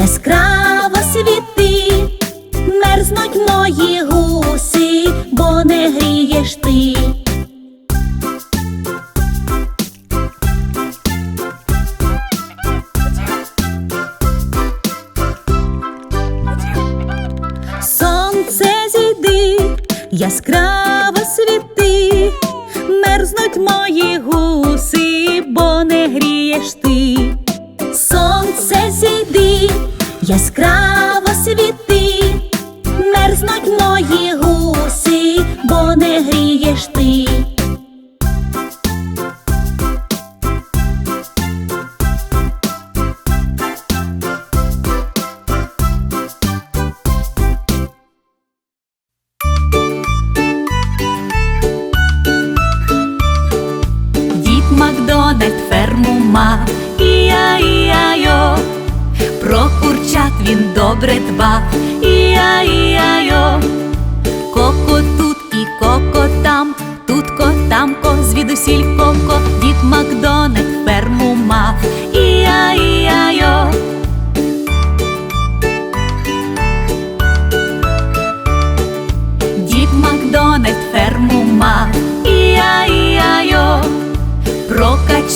яскраво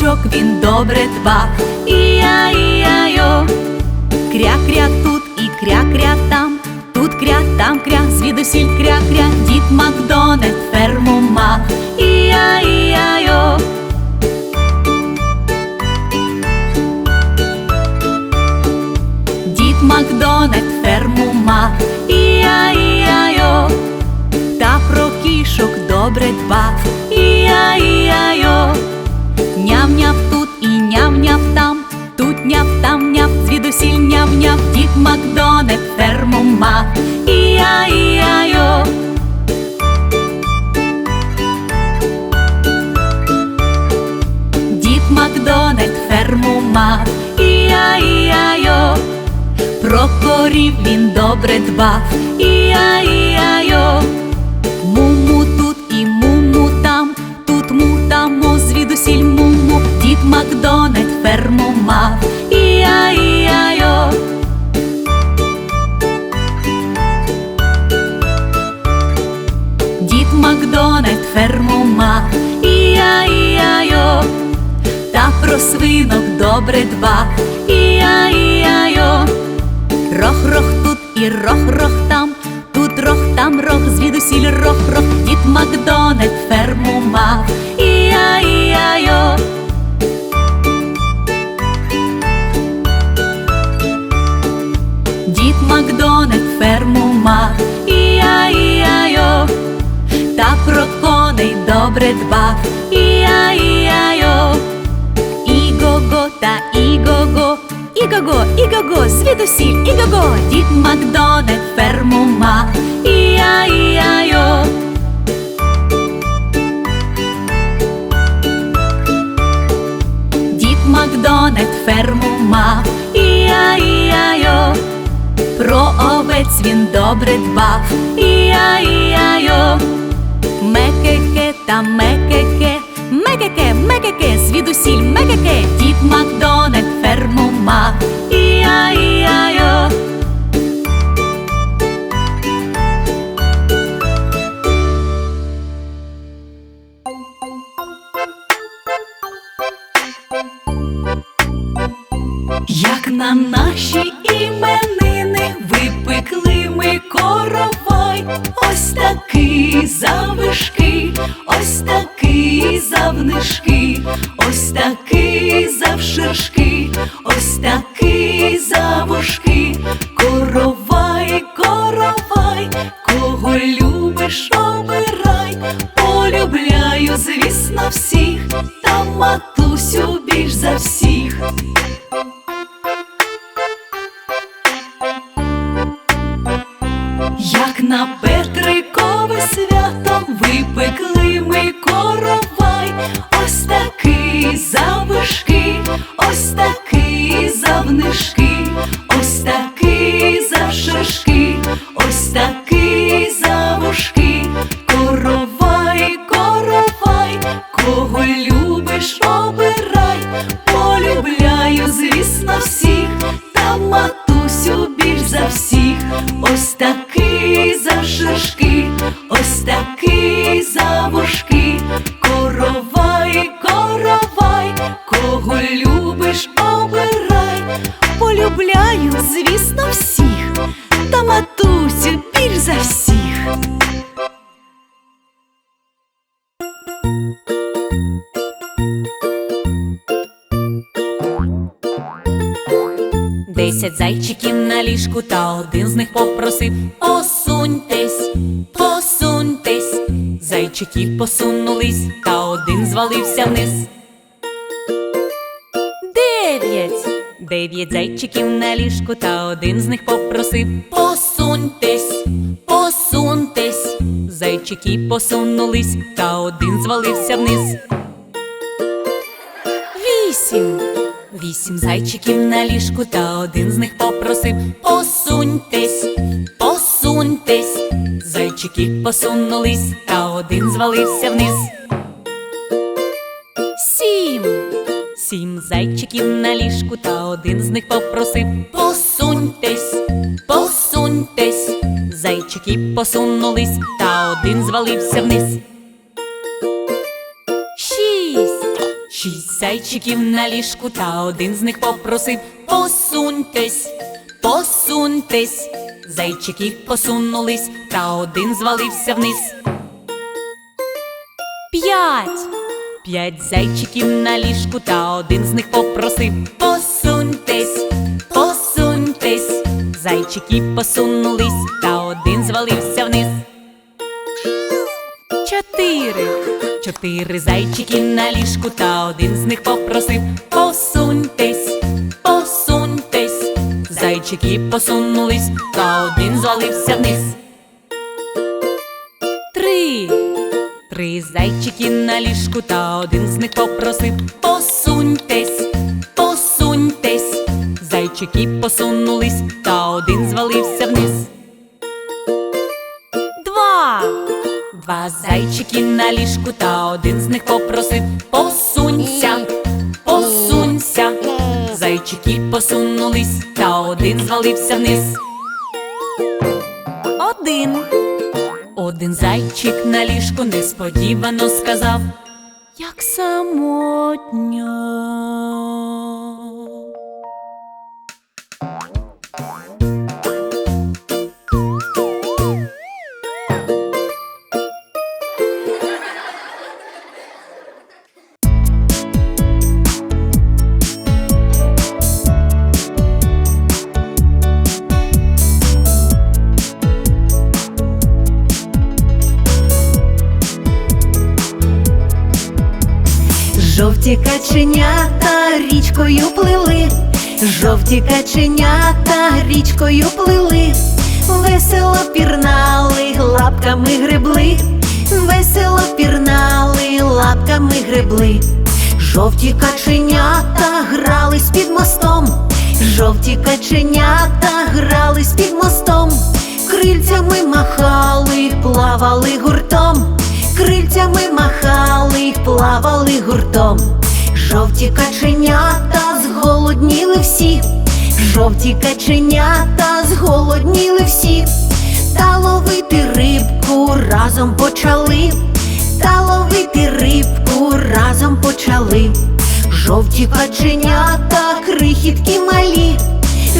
Про він добре дбав, іа-іа-йо Кря-кря тут і кря-кря там, тут кря, там кря, звідусіль кря-кря, дід Макдональд ферму мав, іа-іа-йо Дід Макдональд ферму мав, іа-іа-йо Та про кішок добре дбав, іа-іа-йо Ням-ням звідусіль ням-ням, дід Макдональд ферму мав, іа-іа-йо Дід Макдональд ферму мав, іа-іа-йо Про корів він добре дбав, іа-іа-йо Муму тут і муму там, тут му там му, звідусіль муму, дід Макдональд ферму Макдональд ферму мав, іа-іа-йо Та про свинок добре дбав, іа-іа-йо Рох-рох тут і рох-рох там, тут рох, там рох, звідусіль рох-рох, дід Макдональд ферму мав, іа-іа-йо Дід іа-іа-йо Та про коней добре дбав, іа-іа-йо Іго-го та іго-го, іго-го, іго-го, звідусіль, іго-го, дід Макдональд ферму мав, Дід Макдональд ферму мав, Про овець він добре дбав, іа-іа-йо Мекеке та мекеке, мекеке, мекеке, звідусіль мекеке, дід Макдональд ферму мав, іа-іа-йо Як на наші іменини випекли ми коровай, ось такий завишки, ось такий завнишки, ось такий завширшки, ось такий завушки, коровай, коровай, кого любиш, обирай, полюбляю, звісно, всіх, та матусю Посуньтесь, посуньтесь. Зайчики посунулись, та один звалився вниз. Дев'ять. Дев'ять зайчиків на ліжку, та один з них попросив Посуньтесь, посуньтесь. Зайчики посунулись, та один звалився вниз. Вісім. Вісім зайчиків на ліжку, та один з них попросив Посуньтесь, посуньтесь. Зайчики посунулись, та один звалився вниз. Сім. Сім зайчиків на ліжку, та один з них попросив Посуньтесь, посуньтесь. Зайчики посунулись, та один звалився вниз. Шість. Шість зайчиків на ліжку, та один з них попросив Посуньтесь, посуньтесь. Зайчики посунулись, та один звалився вниз. П'ять. П'ять зайчиків на ліжку, та один з них попросив Посуньтесь, посуньтесь. Зайчики посунулись, та один звалився вниз. Чотири. Чотири зайчики на ліжку, та один з них попросив Посуньтесь, Зайчики посунулись, та один звалився вниз. Три. Три зайчики на ліжку, та один з них попросив Посуньтесь, посуньтесь. Зайчики посунулись, та один звалився вниз. Два. Два зайчики на ліжку, та один з них попросив Посунься. Зайчики посунулись, та один звалився вниз. Один. Один зайчик на ліжку несподівано сказав, як самотньо. Жовті каченята річкою плили, жовті каченята річкою плили, весело пірнали, лапками гребли, весело пірнали, лапками гребли, жовті каченята грались під мостом, жовті каченята грались під мостом, крильцями махали, плавали гуртом крильцями махали, плавали гуртом. Жовті каченята зголодніли всі, жовті каченята зголодніли всі, та ловити рибку разом почали, та ловити рибку разом почали. Жовті каченята, крихітки малі,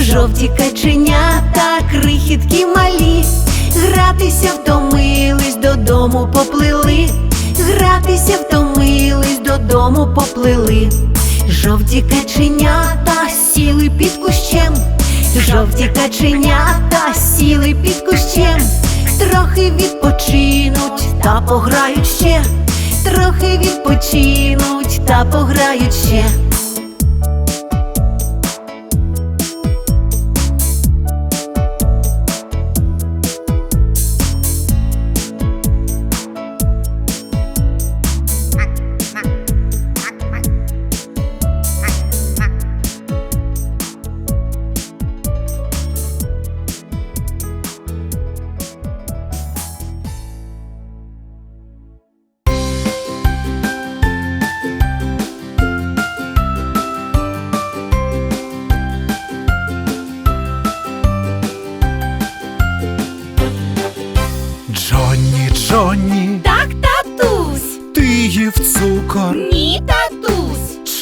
жовті каченята, крихітки малі. Гратися втомились, додому поплили, гратися втомились, додому поплили. Жовті каченята сіли під кущем, жовті каченята сіли під кущем, трохи відпочинуть та пограють ще, трохи відпочинуть та пограють ще.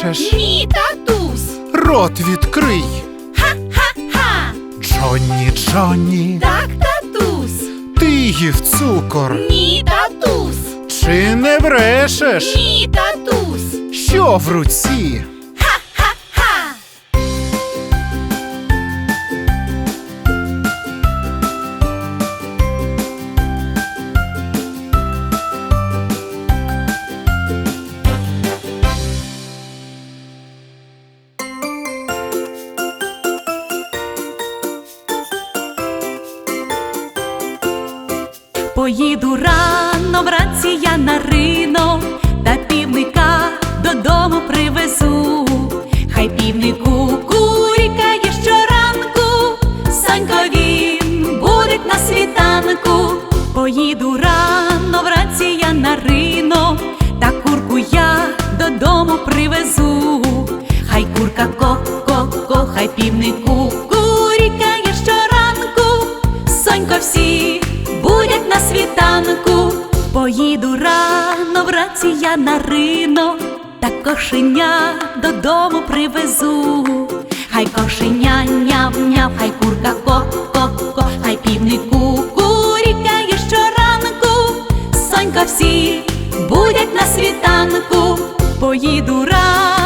Брешеш? Ні, татусь. Рот відкрий. Ха. Джонні, Джонні, Так, татусь. ти їв цукор, Ні, татусь. чи не брешеш? Ні, татусь. Що в руці? Всі будять на світанку. Поїду рано вранці я на ринок, та кошеня додому привезу. Хай кошеня няв-няв, хай курка ко-ко-ко, хай півнику курікає щоранку. Сонька всі будять на світанку. Поїду рано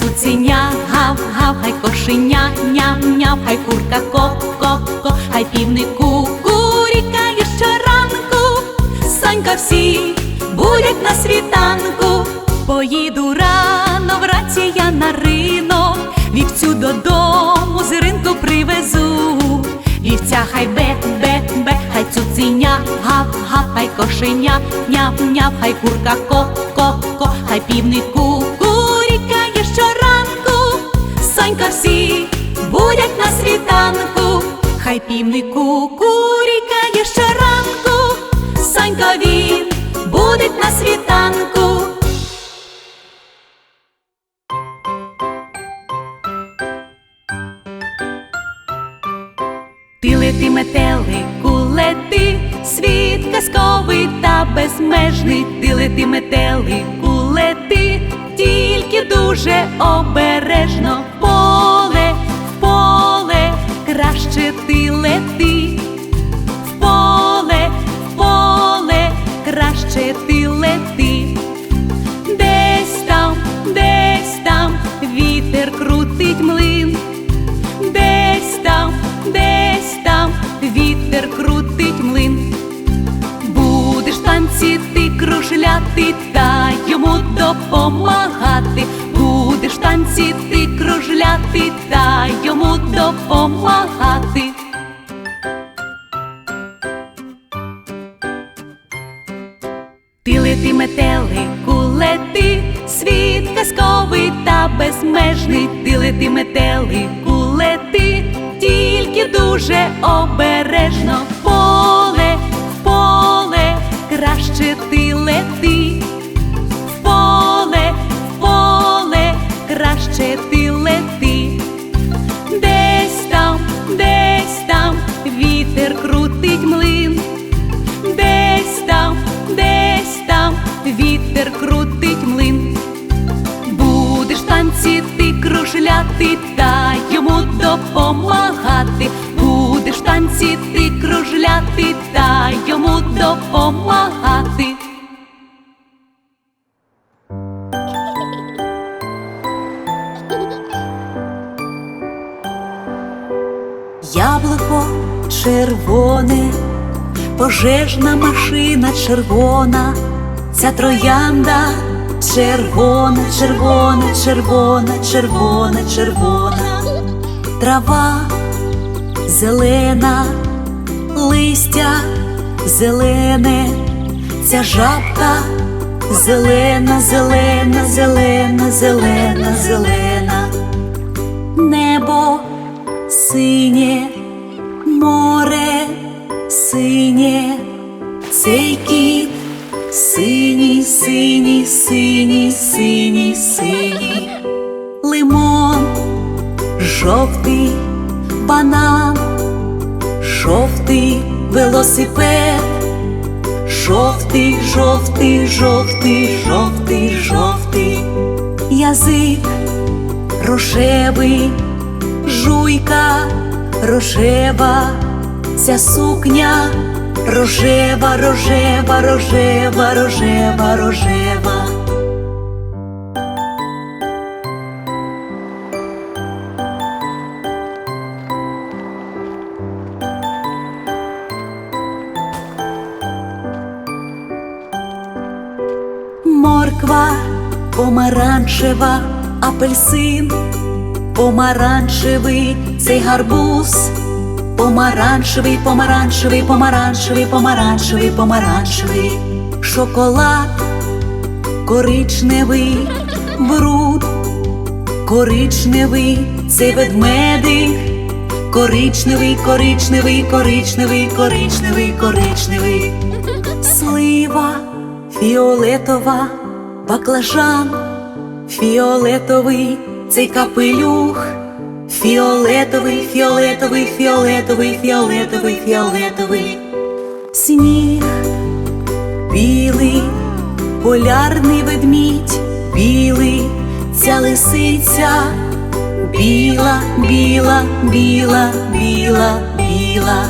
Цуценя гав-гав, хай кошеня ням-ням, хай курка ко-ко-ко, хай півнику курікає щоранку. Санька всі будять на світанку. Поїду рано вранці я на ринок, вівцю додому з ринку привезу. Вівця хай бе-бе-бе, хай цуценя гав-гав, хай кошеня няв-няв, хай курка ко-ко-ко, хай півнику Сонька всі будять на світанку, хай півнику курікає щоранку, Сонька він буде на світанку. Ти лети метелику, лети, світ казковий та безмежний, ти лети метелику, лети, тільки дуже обережно кружляти та йому допомагати. Будеш танці ти кружляти та йому допомагати. Ти лети метелику, лети, світ казковий та безмежний, ти лети метелику, кружляти та йому допомагати. Будеш танці ти кружляти та йому допомагати. Яблуко червоне, пожежна машина червона, ця троянда червона, червона, червона, червона, червона, трава зелена, листя зелене, ця жабка зелена, зелена, зелена, зелена, зелена, небо синє, море синє, цей кіт язик рожевий, жуйка рожева, ця сукня. Рожева, рожева, рожева, рожева, рожева. Морква помаранчева, апельсин, помаранчевий цей гарбуз, помаранчевий, помаранчевий, помаранчевий, помаранчевий, помаранчевий, шоколад, коричневий, бруд, коричневий, цей ведмедик, коричневий, коричневий, коричневий, коричневий, коричневий, слива, фіолетова, баклажан, фіолетовий, цей капелюх, фіолетовий, фіолетовий, фіолетовий, фіолетовий, фіолетовий, сніг, білий, полярний ведмідь, білий, ця лисиця, біла, біла, біла, біла, біла,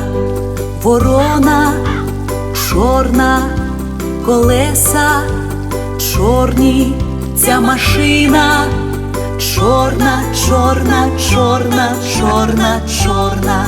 ворона, чорна, колеса, чорні, ця машина, чорна, чорна, чорна, чорна, чорна.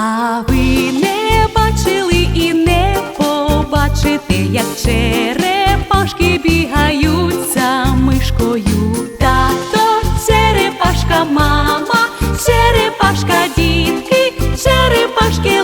А ви не бачили і не побачите, як черепашки бігають за мишкою. Тато, черепашка, мама, черепашка, дітки, черепашки